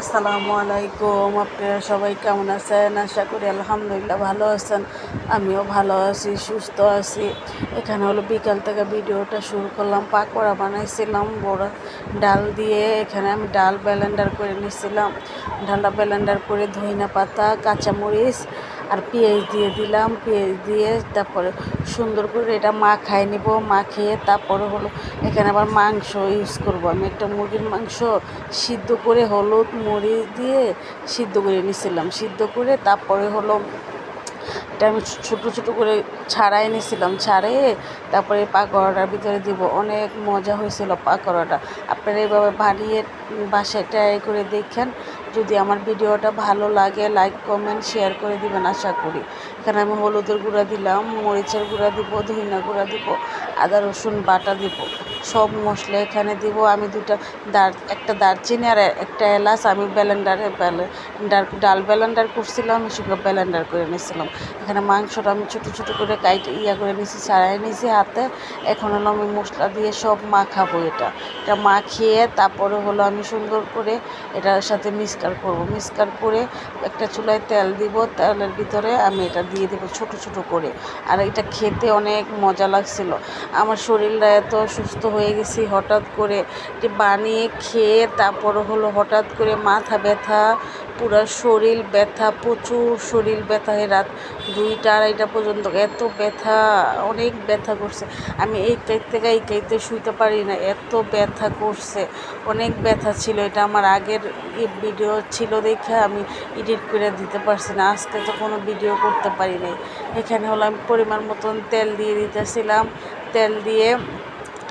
আসসালামু আলাইকুম, আপনারা সবাই কেমন আছেন? আশা করি আলহামদুলিল্লাহ ভালো আছেন। আমিও ভালো আছি, সুস্থ আছি। এখানে হলো বিকাল থেকে ভিডিওটা শুরু করলাম। পাকোড়া বানাইছিলাম, বড় ডাল দিয়ে। এখানে আমি ডাল ব্যালেন্ডার করে নিয়েছিলাম ডালটা ব্যালেন্ডার করে ধইনা পাতা, কাঁচামরিচ আর পেঁয়াজ দিয়ে দিলাম, পেঁয়াজ দিয়ে তারপরে সুন্দর করে এটা মাখাই নিব, মাখিয়ে তারপরে হলো এখানে আবার মাংস ইউজ করব। আমি একটা মুরগির মাংস সিদ্ধ করে হলুদ মরিচ দিয়ে সিদ্ধ করে নিয়েছিলাম সিদ্ধ করে তারপরে হলো এটা আমি ছোটো ছোটো করে ছাড়াই নিয়েছিলাম ছাড়িয়ে তারপরে পাকোড়াটার ভিতরে দিব। অনেক মজা হয়েছিল পাকোড়াটা। আপনারা এইভাবে বানিয়ে বাসায় ট্রাই করে দেখেন। যদি আমার ভিডিওটা ভালো লাগে লাইক কমেন্ট শেয়ার করে দিবেন আশা করি। এখানে আমি হলুদের গুঁড়া দিলাম, মরিচের গুঁড়া দিব ধইনা গুঁড়া দিব, আদা রসুন বাটা দিব। সব মশলা এখানে দিব। আমি দুটা দার, একটা দারচিনি আর একটা এলাচ। আমি ব্যালেন্ডারে ব্লেন্ডার ডাল ব্যালেন্ডার করছিলাম সেগুলো ব্যালেন্ডার করে নিয়েছিলাম এখানে মাংসটা আমি ছোটো ছোটো করে কাইটে ইয়া করে নিয়েছি ছাড়াই নিয়েছি হাতে। এখন হলো আমি মশলা দিয়ে সব মাখাবো এটা। এটা মাখিয়ে তারপরে হলো আমি সুন্দর করে এটার সাথে মিক্সকার করব। মিক্সকার করে একটা চুলায় তেল দিব। তেলের ভিতরে আমি এটা দিয়ে দেবো ছোট ছোট করে। আর এটা খেতে অনেক মজা লাগছিল। আমার শরীরটা এত সুস্থ হয়ে গেছি হঠাৎ করে এটি বানিয়ে খেয়ে তারপর হলো হঠাৎ করে মাথা ব্যথা, পুরো শরীর ব্যথা, প্রচুর শরীর ব্যথা হয়ে রাত দুইটা, আড়াইটা পর্যন্ত। এত ব্যথা, অনেক ব্যথা করছে। আমি এই থেকে এই কাইতে শুইতে পারি না, এত ব্যথা করছে। অনেক ব্যথা ছিল, এটা আমার আগের ভিডিও ছিল দেখে আমি এডিট করে দিতে পারছি না, আজকে তো কোনো ভিডিও করতে পারি নাই। এখানে হলো আমি পরিমাণ মতন তেল দিয়ে দিতেছিলাম, তেল দিয়ে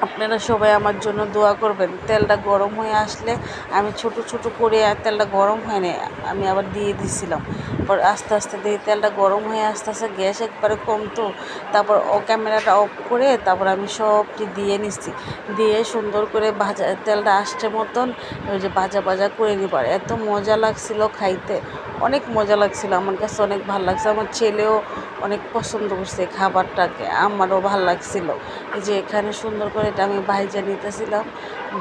আপনারা সবাই আমার জন্য দোয়া করবেন। তেলটা গরম হয়ে আসলে আমি ছোট ছোট করে আর তেলটা গরম হয় না আমি আবার দিয়ে দিছিলাম। পর আস্তে আস্তে দিয়ে তেলটা গরম হয়ে আস্তে আস্তে গ্যাস একবারে কম তো তারপর ও ক্যামেরাটা অফ করে তারপর আমি সবটি দিয়ে নিচ্ছি দিয়ে সুন্দর করে ভাজা, তেলটা আসছে মতন ওই যে ভাজা ভাজা করে নিবার এত মজা লাগছিল খাইতে, অনেক মজা লাগছিল, আমার কাছে অনেক ভালো লাগছে। আমার ছেলেও অনেক পছন্দ করছে খাবারটাকে। আমারও ভালো লাগছিল। যে এখানে সুন্দর করে এটা আমি ভাইজা নিতেছিলাম।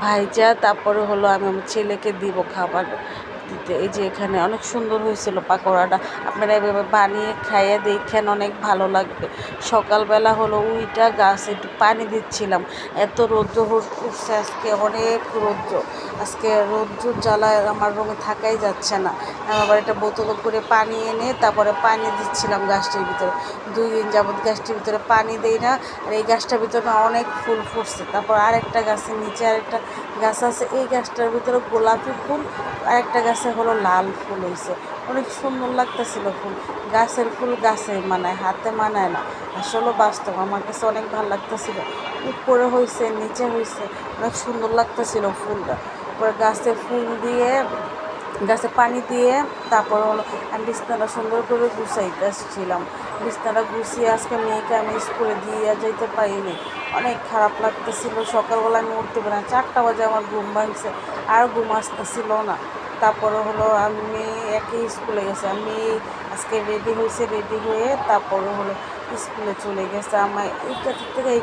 ভাইজা তারপরে হলো আমি আমার ছেলেকে দিব খাবার। দিতে। এই যে এখানে অনেক সুন্দর হয়েছিল পাকোড়াটা। আপনারা এভাবে বানিয়ে খাইয়ে দেখেন অনেক ভালো লাগবে। সকালবেলা হলো উইটা গাছ, একটু পানি দিচ্ছিলাম। এত রৌদ্র উঠছে আজকে, অনেক রৌদ্র। আজকে রৌদ্র জ্বালায় আমার রুমে থাকাই যাচ্ছে না। আবার একটা বোতল করে পানি এনে তারপরে পানি দিচ্ছিলাম গাছটির ভিতরে। দুই দিন যাবৎ গাছটির ভিতরে পানি দেই না, আর এই গাছটার ভিতরে অনেক ফুল ফুটছে। তারপর আরেকটা গাছের নিচে আরেকটা গাছ আছে। এই গাছটার ভিতরে গোলাপি ফুল, আরেকটা গাছে হলো লাল ফুল হয়েছে অনেক সুন্দর লাগতেছিল ফুল। গাছের ফুল গাছে মানায়, হাতে মানায় না। আসলে বাস্তব, আমার কাছে অনেক ভালো লাগতেছিল। উপরে হয়েছে নিচে হয়েছে অনেক সুন্দর লাগতেছিল ফুলটা। পরে গাছে ফুল দিয়ে, গাছে পানি দিয়ে, তারপর হলো আমি বিছনাটা সুন্দর করে গুছাইতে আসছিলাম। বিছনাটা গুছিয়ে আজকে মেয়েকে আমি স্কুলে দিয়ে যাইতে পারিনি। অনেক খারাপ লাগতেছিল। সকালবেলা আমি উঠতে পারি চারটা বাজে আমার ঘুম ভাঙছে। আর ঘুম আসতেছিল না। তারপরে হলো আমি একই স্কুলে গেছে। আমি আজকে রেডি হয়েছে রেডি হয়ে তারপরে হলো স্কুলে চলে গেছে। আমার এই কাজের থেকে এই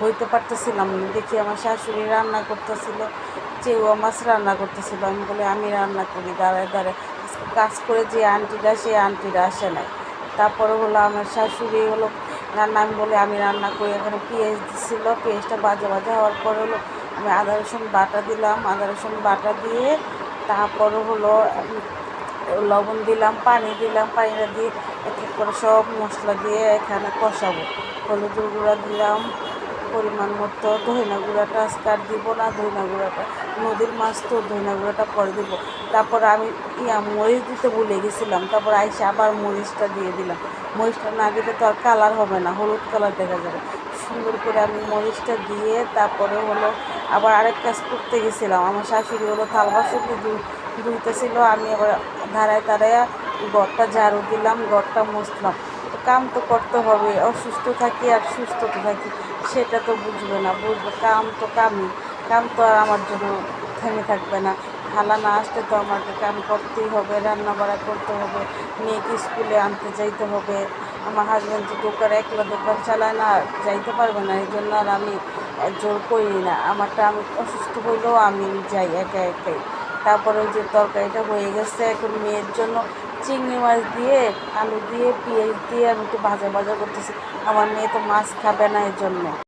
হইতে পারতেছিলাম দেখি আমার শাশুড়ি রান্না করতেছিল চেউয়া মাছ রান্না করতেছিল। আমি বলি, আমি রান্না করি, দাঁড়ায় দাঁড়ায়। কাজ করে যে আন্টিটা সেই আন্টিরা আসে নাই। তারপরে হলো আমার শাশুড়ি হলো রান্না, আমি বলি, আমি রান্না করি। এখানে পেঁয়াজ দিছিল। পেঁয়াজটা বাজে বাজে হওয়ার পরে হলো আমি আদা, রসুন বাটা দিলাম। আদা, রসুন বাটা দিয়ে তারপরে হলো লবণ দিলাম, পানি দিলাম, পানিটা দিয়ে এক এক করে সব মশলা দিয়ে এখানে কষাবো। হলুদের গুঁড়া দিলাম, পরিমাণ মতো ধইনা গুঁড়াটা আজকে দিব না, ধইনা গুঁড়াটা। নদীর মাছ তো ধইনা গুঁড়াটা পরে দিব। তারপর আমি ইয়া মরিচ দিতে ভুলে গেছিলাম, তারপর আইসে আবার মরিচটা দিয়ে দিলাম। মরিচটা না দিলে তো আর কালার হবে না, হলুদ কালার দেখা যাবে। সুন্দর করে আমি মরিচটা দিয়ে তারপরে হলো আবার আরেক কাজ করতে গেছিলাম। আমার শাশুড়ি হলো থাল বাসন ধুইতেছিল, আমি আবার ধারায় তারায় ঘরটা ঝাড়ু দিলাম, ঘরটা মুছলাম। তো কাম তো করতে হবে, অসুস্থ থাকি আর সুস্থ তো থাকি, সেটা তো বুঝবে না, বুঝবে কাম তো কামই। কাম তো আর আমার জন্য থেমে থাকবে না। খালা না আসলে তো আমাকে কাম করতেই হবে রান্না বাড়া করতে হবে, মেয়েকে স্কুলে আনতে যাইতে হবে। আমার হাজব্যান্ড তো দোকান একলা দোকান চালায় না, যাইতে পারবে না, এই জন্য আর আমি জোর করি না, আমারটা আমি অসুস্থ হইলেও আমি যাই একা একাই। তারপরে ওই যে তরকারিটা হয়ে গেছে, এখন মেয়ের জন্য চিংড়ি মাছ দিয়ে, আলু দিয়ে, পেঁয়াজ দিয়ে আমি একটু ভাজা ভাজা করতেছি। আমার মেয়ে তো মাছ খাবে না এর জন্য